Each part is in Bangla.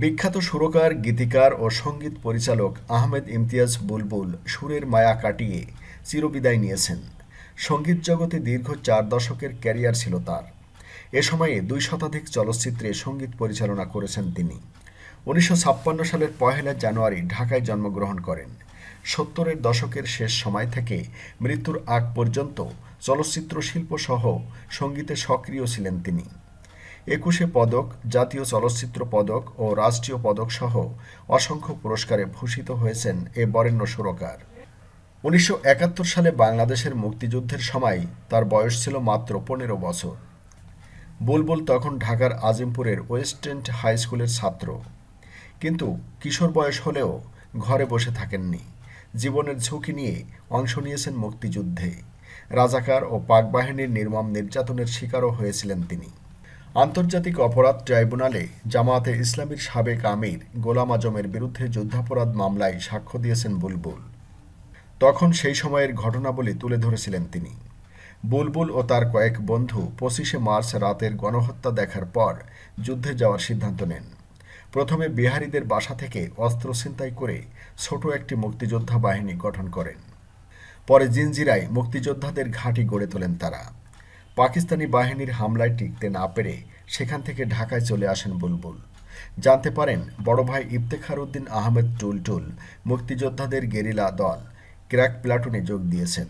বিখ্যাত সুরকার, গীতিকার ও সংগীত পরিচালক আহমেদ ইমতিয়াজ বুলবুল সুরের মায়া কাটিয়ে চিরবিদায় নিয়েছেন। সংগীত জগতে দীর্ঘ চার দশকের ক্যারিয়ার ছিল তার। এ সময়ে দুই শতাধিক চলচ্চিত্রে সংগীত পরিচালনা করেছেন তিনি। উনিশশো ছাপ্পান্ন সালের পহেলা জানুয়ারি ঢাকায় জন্মগ্রহণ করেন। সত্তরের দশকের শেষ সময় থেকে মৃত্যুর আগ পর্যন্ত চলচ্চিত্র শিল্প সহ সঙ্গীতে সক্রিয় ছিলেন তিনি। একুশে পদক, জাতীয় চলচ্চিত্র পদক ও রাষ্ট্রীয় পদক সহ অসংখ্য পুরস্কারে ভূষিত হয়েছেন এ বরেণ্য সুরকার। উনিশশো একাত্তর সালে বাংলাদেশের মুক্তিযুদ্ধের সময় তার বয়স ছিল মাত্র পনেরো বছর। বুলবুল তখন ঢাকার আজিমপুরের ওয়েস্ট এন্ড হাই স্কুলের ছাত্র। কিন্তু কিশোর বয়স হলেও ঘরে বসে থাকেননি। জীবনের ঝুঁকি নিয়ে অংশ নিয়েছেন মুক্তিযুদ্ধে। রাজাকার ও পাক বাহিনীর নির্মম নির্যাতনের শিকারও হয়েছিলেন তিনি। আন্তর্জাতিক অপরাধ ট্রাইব্যুনালে জামায়াতে ইসলামীর সাবেক আমির গোলাম আজমের বিরুদ্ধে যুদ্ধাপরাধ মামলায় সাক্ষ্য দিয়েছেন বুলবুল। তখন সেই সময়ের ঘটনাবলী তুলে ধরেছিলেন তিনি। বুলবুল ও তার কয়েক বন্ধু পঁচিশে মার্চ রাতের গণহত্যা দেখার পর যুদ্ধে যাওয়ার সিদ্ধান্ত নেন। প্রথমে বিহারীদের বাসা থেকে অস্ত্র ছিনতাই করে ছোট একটি মুক্তিযোদ্ধা বাহিনী গঠন করেন। পরে জিনজিরায় মুক্তিযোদ্ধাদের ঘাঁটি গড়ে তোলেন তারা। পাকিস্তানি বাহিনীর হামলায় টিকতে না পেরে সেখান থেকে ঢাকায় চলে আসেন বুলবুল। জানতে পারেন, বড় ভাই ইফতেখার উদ্দিন আহমেদ টুলটুল, মুক্তিযোদ্ধাদের গেরিলা দল, ক্র্যাক প্লাটুনে যোগ দিয়েছেন।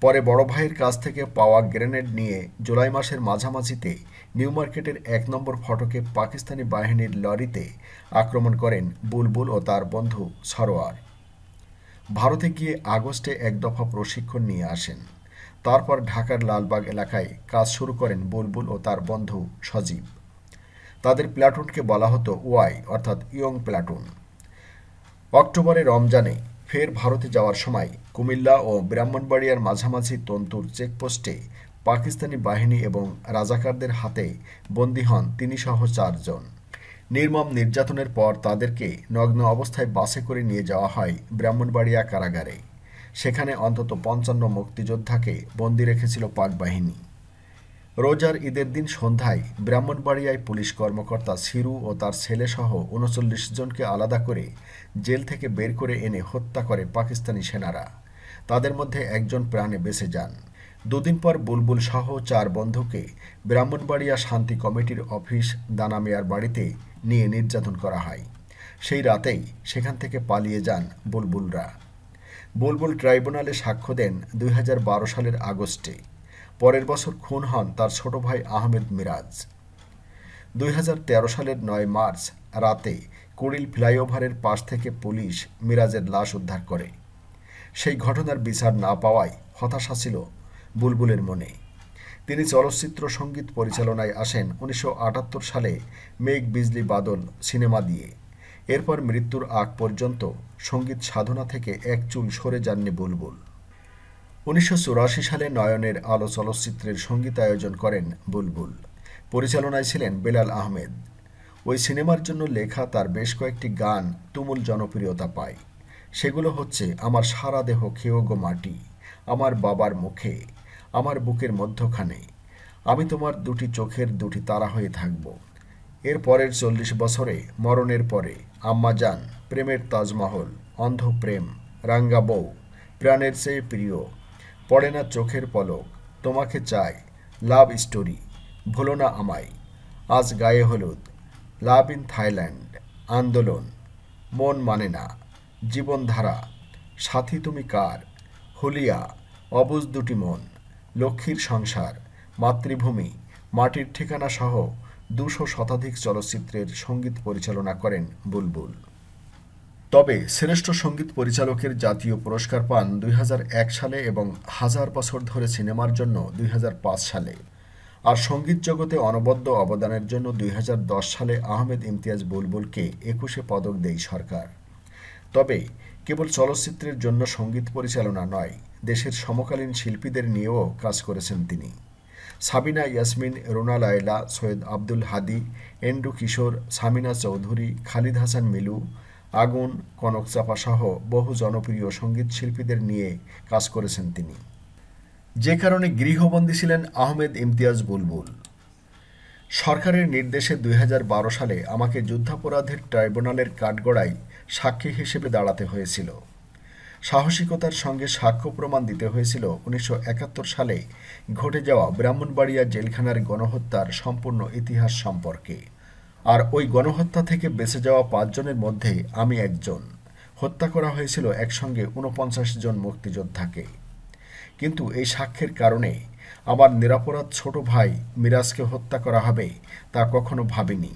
পরে বড় ভাইয়ের কাছ থেকে পাওয়া গ্রেনেড নিয়ে জুলাই মাসের মাঝামাঝিতে নিউ মার্কেটের এক নম্বর ফটকে পাকিস্তানি বাহিনীর লরিতে আক্রমণ করেন বুলবুল ও তার বন্ধু সরোয়ার। ভারতে গিয়ে আগস্টে এক দফা প্রশিক্ষণ নিয়ে আসেন। তারপর ঢাকার লালবাগ এলাকায় কাজ শুরু করেন বুলবুল ও তার বন্ধু সজীব। তাদের প্ল্যাটুনকে বলা হতো ওয়াই, অর্থাৎ ইয়ং প্ল্যাটুন অক্টোবরে রমজানে ফের ভারতে যাওয়ার সময় কুমিল্লা ও ব্রাহ্মণবাড়িয়ার মাঝামাঝি তন্তুর চেকপোস্টে পাকিস্তানি বাহিনী এবং রাজাকারদের হাতে বন্দী হন তিনি সহ চারজন। নির্মম নির্যাতনের পর তাদেরকে নগ্ন অবস্থায় বাসে করে নিয়ে যাওয়া হয় ব্রাহ্মণবাড়িয়া কারাগারে। সেখানে অন্তত পঞ্চান্ন মুক্তিযোদ্ধাকে বন্দি রেখেছিল পাক বাহিনী। রোজার ঈদের দিন সন্ধ্যায় ব্রাহ্মণবাড়িয়ায় পুলিশ কর্মকর্তা সিরু ও তার ছেলেসহ উনচল্লিশ জনকে আলাদা করে জেল থেকে বের করে এনে হত্যা করে পাকিস্তানি সেনারা। তাদের মধ্যে একজন প্রাণে বেঁচে যান। দুদিন পর বুলবুল সহ চার বন্ধুকে ব্রাহ্মণবাড়িয়া শান্তি কমিটির অফিস দানা মিয়ার বাড়িতে নিয়ে নির্যাতন করা হয়। সেই রাতেই সেখান থেকে পালিয়ে যান বুলবুলরা। বুলবুল ট্রাইব্যুনালে সাক্ষ্য দেন দুই হাজার বারো সালের আগস্টে। পরের বছর খুন হন তার ছোট ভাই আহমেদ মিরাজ। দুই হাজার তেরো সালের নয় মার্চ রাতে কুড়িল ফ্লাইওভারের পাশ থেকে পুলিশ মিরাজের লাশ উদ্ধার করে। সেই ঘটনার বিচার না পাওয়ায় হতাশা ছিল বুলবুলের মনে। তিনি চলচ্চিত্র সংগীত পরিচালনায় আসেন উনিশশো আটাত্তর সালে মেঘ বিজলি বাদল সিনেমা দিয়ে। এরপর মৃত্যুর আগ পর্যন্ত সংগীত সাধনা থেকে এক চুল সরে যাননি বুলবুল। উনিশশো চুরাশি সালে নয়নের আলো চলচ্চিত্রের সঙ্গীতায়োজন করেন বুলবুল। পরিচালনায় ছিলেন বেলাল আহমেদ। ওই সিনেমার জন্য লেখা তার বেশ কয়েকটি গান তুমুল জনপ্রিয়তা পায়। সেগুলো হচ্ছে, আমার সারা দেহ খেয়েও গো মাটি আমার বাবার মুখে আমার বুকের মধ্যখানে আমি তোমার দুটি চোখের দুটি তারা হয়ে থাকব এর পরের চল্লিশ বছরে মরণের পরে আম্মা যান প্রেমের তাজমহল অন্ধ প্রেম রাঙ্গা বউ, প্রাণের চেয়ে প্রিয়, পড়ে না চোখের পলক, তোমাকে চাই, লাভ স্টোরি, ভুলো না আমায়, আজ গায়ে হলুদ, লাভ ইন থাইল্যান্ড, আন্দোলন, মন মানে না, জীবনধারা, সাথী তুমি কার, হুলিয়া, অবুজ দুটি মন, লক্ষ্মীর সংসার, মাতৃভূমি, মাটির ঠিকানা সহ দুশো শতাধিক চলচ্চিত্রের সংগীত পরিচালনা করেন বুলবুল। তবে শ্রেষ্ঠ সংগীত পরিচালকের জাতীয় পুরস্কার পান দুই হাজার এক সালে এবং হাজার বছর ধরে সিনেমার জন্য দুই হাজার পাঁচ সালে। আর সংগীত জগতে অনবদ্য অবদানের জন্য দুই হাজার দশ সালে আহমেদ ইমতিয়াজ বুলবুলকে একুশে পদক দেয় সরকার। তবে কেবল চলচ্চিত্রের জন্য সংগীত পরিচালনা নয়, দেশের সমকালীন শিল্পীদের নিয়েও কাজ করেছেন তিনি। সাবিনা ইয়াসমিন, রোনা লায়লা, সৈয়দ আব্দুল হাদি এন্ডু কিশোর, সামিনা চৌধুরী, খালিদ হাসান মিলু, আগুন, কনক চাপা সহ বহু জনপ্রিয় সংগীত শিল্পীদের নিয়ে কাজ করেছেন তিনি। যে কারণে গৃহবন্দী ছিলেন আহমেদ ইমতিয়াজ বুলবুল। সরকারের নির্দেশে দুই হাজার বারো সালে আমাকে যুদ্ধাপরাধের ট্রাইব্যুনালের কাঠগড়ায় সাক্ষী হিসেবে দাঁড়াতে হয়েছিল। সাহসিকতার সঙ্গে সাক্ষ্য প্রমাণ দিতে হয়েছিল উনিশশো একাত্তর সালে ঘটে যাওয়া ব্রাহ্মণবাড়িয়া জেলখানার গণহত্যার সম্পূর্ণ ইতিহাস সম্পর্কে। আর ওই গণহত্যা থেকে বেঁচে যাওয়া পাঁচজনের মধ্যে আমি একজন। হত্যা করা হয়েছিল একসঙ্গে ঊনপঞ্চাশ জন মুক্তিযোদ্ধাকে। কিন্তু এই সাক্ষ্যের কারণে আমার নিরাপরাধ ছোট ভাই মিরাজকে হত্যা করা হবে তা কখনো ভাবিনি।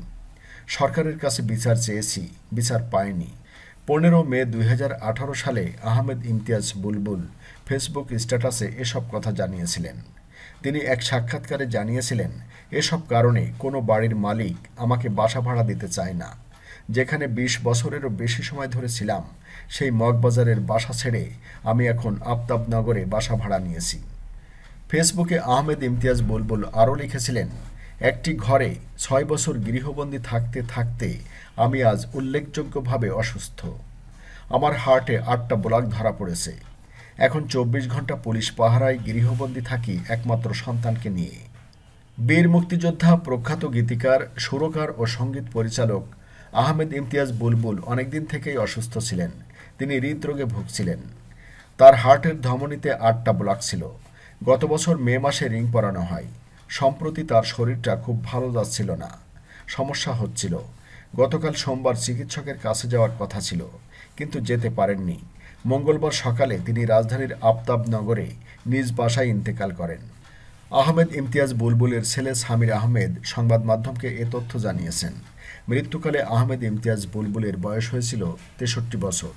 সরকারের কাছে বিচার চেয়েছি, বিচার পায়নি পনেরো মে দুই হাজার আঠারো সালে আহমেদ ইমতিয়াজ বুলবুল ফেসবুক স্ট্যাটাসে এসব কথা জানিয়েছিলেন। তিনি এক সাক্ষাৎকারে জানিয়েছিলেন, এসব কারণে কোনো বাড়ির মালিক আমাকে বাসা ভাড়া দিতে চায় না। যেখানে বিশ বছরেরও বেশি সময় ধরে ছিলাম, সেই মগবাজারের বাসা ছেড়ে আমি এখন আফতাবনগরে বাসা ভাড়া নিয়েছি। ফেসবুকে আহমেদ ইমতিয়াজ বুলবুল আরও লিখেছিলেন একটি ঘরে ছয় বছর গৃহবন্দী থাকতে থাকতে আমি আজ উল্লেখযোগ্যভাবে অসুস্থ। আমার হার্টে আটটা ব্লক ধরা পড়েছে। এখন চব্বিশ ঘণ্টা পুলিশ পাহারায় গৃহবন্দী থাকি একমাত্র সন্তানকে নিয়ে। বীর মুক্তিযোদ্ধা, প্রখ্যাত গীতিকার, সুরকার ও সংগীত পরিচালক আহমেদ ইমতিয়াজ বুলবুল অনেকদিন থেকেই অসুস্থ ছিলেন। তিনি হৃদরোগে ভুগছিলেন। তার হার্টের ধমনীতে আটটা ব্লক ছিল। গত বছর মে মাসে রিং পরানো হয়। সম্প্রতি তার শরীরটা খুব ভালো যাচ্ছিল না। সমস্যা হচ্ছিল। গতকাল সোমবার চিকিৎসকের কাছে যাওয়ার কথা ছিল, কিন্তু যেতে পারেননি। মঙ্গলবার সকালে তিনি রাজধানীর আফতাবনগরে নিজ বাসায় ইন্তেকাল করেন। আহমেদ ইমতিয়াজ বুলবুলের ছেলে সামির আহমেদ সংবাদ মাধ্যমকে এ তথ্য জানিয়েছেন। মৃত্যুকালে আহমেদ ইমতিয়াজ বুলবুলের বয়স হয়েছিল তেষট্টি বছর।